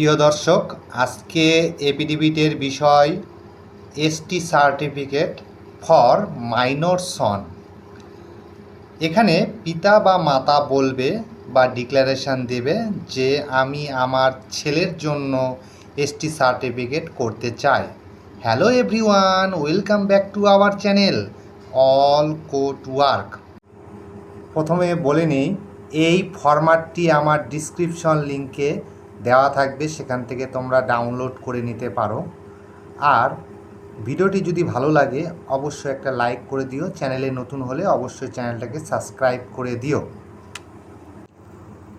প্রিয় দর্শক, আজকে এপিডিবিটের বিষয় ST certificate for minor son. এখানে পিতা বা মাতা বলবে বা ডিক্লারেশন দেবে যে আমি আমার ছেলের জন্য এসটি সার্টিফিকেট করতে চাই। Hello everyone, welcome back to our channel, all court work. প্রথমে বলে নিই, এই ফরম্যাটটি আমার ডিসক্রিপশন লিংকে দেওয়া থাকবে, সেখান থেকে তোমরা ডাউনলোড করে নিতে পারো। আর ভিডিওটি যদি ভালো লাগে, অবশ্যই একটা লাইক করে দিও। চ্যানেলে নতুন হলে অবশ্যই চ্যানেলটাকে সাবস্ক্রাইব করে দিও।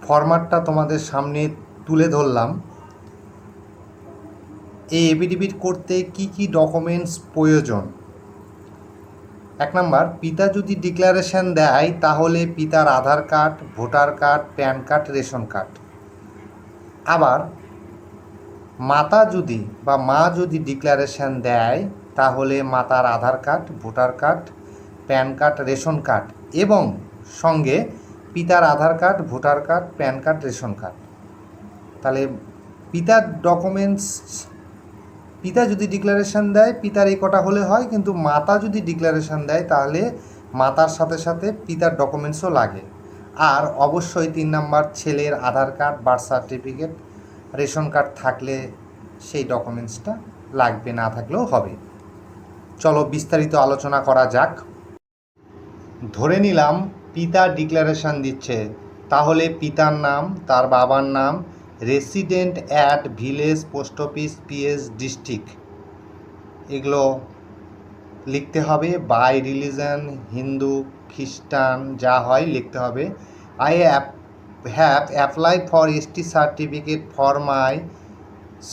ফরম্যাটটা তোমাদের সামনে তুলে ধরলাম। এই এবিডিবিট করতে কি কি ডকুমেন্টস প্রয়োজন? এক নাম্বার, পিতা যদি ডিক্লারেশন দেয়, তাহলে পিতার Aadhaar card, voter card, PAN card, ration card. আবার মাতা যদি বা মা যদি ডিক্লারেশন দেয়, তাহলে মাতার Aadhaar card, voter card, PAN card, ration card এবং সঙ্গে পিতার Aadhaar card, voter card, PAN card, ration card. তাহলে পিতার ডকুমেন্টস পিতা যদি ডিক্লারেশন দেয়, পিতার এই কটা হলে হয়, কিন্তু মাতা যদি ডিক্লারেশন দেয়, তাহলে মাতার সাথে সাথে পিতার ডকুমেন্টসও লাগে। আর অবশ্যই তিন নাম্বার ছেলের Aadhaar card, birth certificate, ration card থাকলে সেই ডকুমেন্টসটা লাগবে, না থাকলেও হবে। চলো বিস্তারিত আলোচনা করা যাক। ধরে নিলাম পিতা ডিক্লারেশন দিচ্ছে। তাহলে পিতার নাম, তার বাবার নাম, resident at village post office, PS district. এগুলো লিখতে হবে বাই রিলিজন হিন্দু খ্রিস্টান যা হয় লিখতে হবে। I have apply for ST certificate for my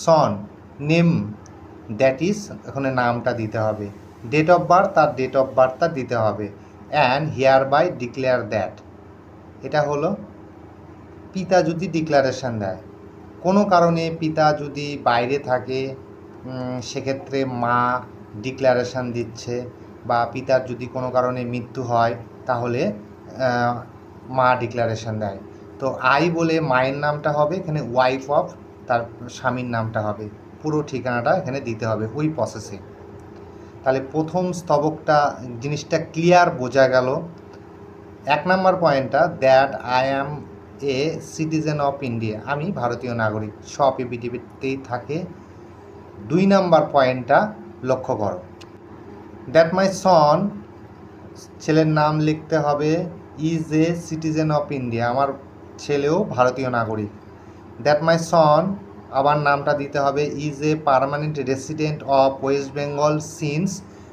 son name that is এখানে নামটা দিতে হবে। ডেট অফ বার্থ তার ডেট অফ বার্থটা দিতে হবে। And hereby declare that এটা হলো পিতা যদি ডিক্লারেশন দেয়। কোনো কারণে পিতা যদি বাইরে থাকে সেক্ষেত্রে মা ডিক্লারেশন দিচ্ছে বা পিতার যদি কোনো কারণে মৃত্যু হয়, তাহলে মা ডিক্লারেশান দেয়। তো আই বলে মায়ের নামটা হবে, এখানে ওয়াইফ অফ তার স্বামীর নামটা হবে। পুরো ঠিকানাটা এখানে দিতে হবে, ওই প্রসেসে তাহলে প্রথম স্তবকটা জিনিসটা ক্লিয়ার বোঝা গেল। এক নম্বর পয়েন্টটা that I am a citizen of India আমি ভারতীয় নাগরিক, সব এবিটিভিতেই থাকে। দুই নাম্বার পয়েন্টটা লক্ষ্য করো। দ্যাট মাই সন ছেলের নাম লিখতে হবে is a citizen of India আমার ছেলেও ভারতীয় নাগরিক। দ্যাট মাই সন আবার নামটা দিতে হবে is a permanent resident of West Bengal since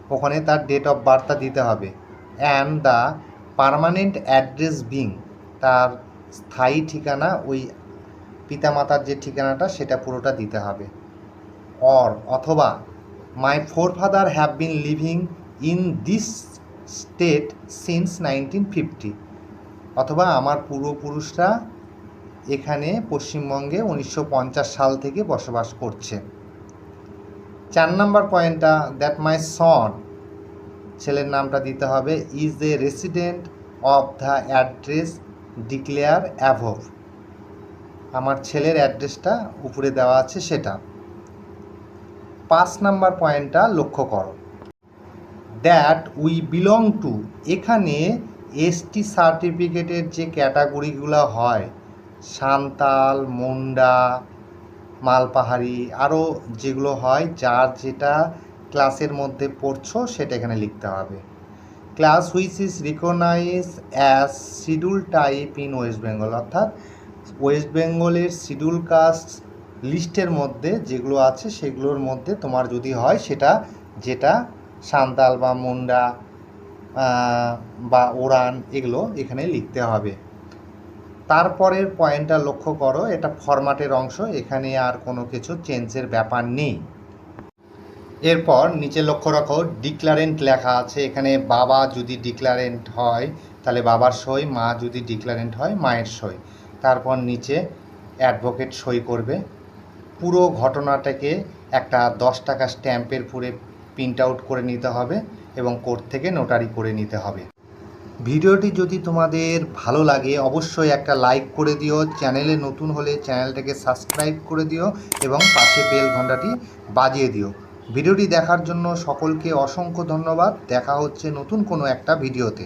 ওখানে তার ডেট অফ বার্থটা দিতে হবে। And the permanent address being তার স্থায়ী ঠিকানা, ওই পিতামাতার যে ঠিকানাটা, সেটা পুরোটা দিতে হবে। অর অথবা my forefather have been living in this state since nineteen fifty অথবা আমার পূর্বপুরুষরা এখানে পশ্চিমবঙ্গে উনিশশো পঞ্চাশ সাল থেকে বসবাস করছে। চার নম্বর পয়েন্টটা দ্যাট মাই সন ছেলের নামটা দিতে হবে is a resident of the address declare above আমার ছেলের অ্যাড্রেসটা উপরে দেওয়া আছে সেটা। পাঁচ নাম্বার পয়েন্টটা লক্ষ্য করো। দ্যাট উই বিলং টু এখানে এসটি সার্টিফিকেটের যে ক্যাটাগরিগুলো হয়, সান্তাল, মুন্ডা, মালপাহাড়ি, আরও যেগুলো হয়, যার যেটা ক্লাসের মধ্যে পড়ছো সেটা এখানে লিখতে হবে। Class which is recognise as schedule type in West Bengal অর্থাৎ ওয়েস্ট বেঙ্গলের শিডিউল কাস্ট লিস্টের মধ্যে যেগুলো আছে সেগুলোর মধ্যে তোমার যদি হয় সেটা যেটা সান্তাল বা মুন্ডা বা ওরান এগুলো এখানে লিখতে হবে। তারপরের পয়েন্টটা লক্ষ্য করো, এটা ফরম্যাটের অংশ, এখানে আর কোনো কিছু চেঞ্জের ব্যাপার নেই। এরপর নিচে লক্ষ্য রাখো, ডিক্লারেন্ট লেখা আছে, এখানে বাবা যদি ডিক্লারেন্ট হয়, তাহলে বাবার সই, মা যদি ডিক্লারেন্ট হয়, মায়ের সই। তারপর নিচে অ্যাডভোকেট সই করবে। পুরো ঘটনাটাকে একটা দশ টাকা স্ট্যাম্পের পুরে প্রিন্ট আউট করে নিতে হবে এবং কোর্ট থেকে নোটারি করে নিতে হবে। ভিডিওটি যদি তোমাদের ভালো লাগে, অবশ্যই একটা লাইক করে দিও চ্যানেলে নতুন হলে চ্যানেলটাকে সাবস্ক্রাইব করে দিও এবং পাশে বেল ঘন্টাটি বাজিয়ে দিও। ভিডিওটি দেখার জন্য সকলকে অসংখ্য ধন্যবাদ। দেখা হচ্ছে নতুন কোনো একটা ভিডিওতে।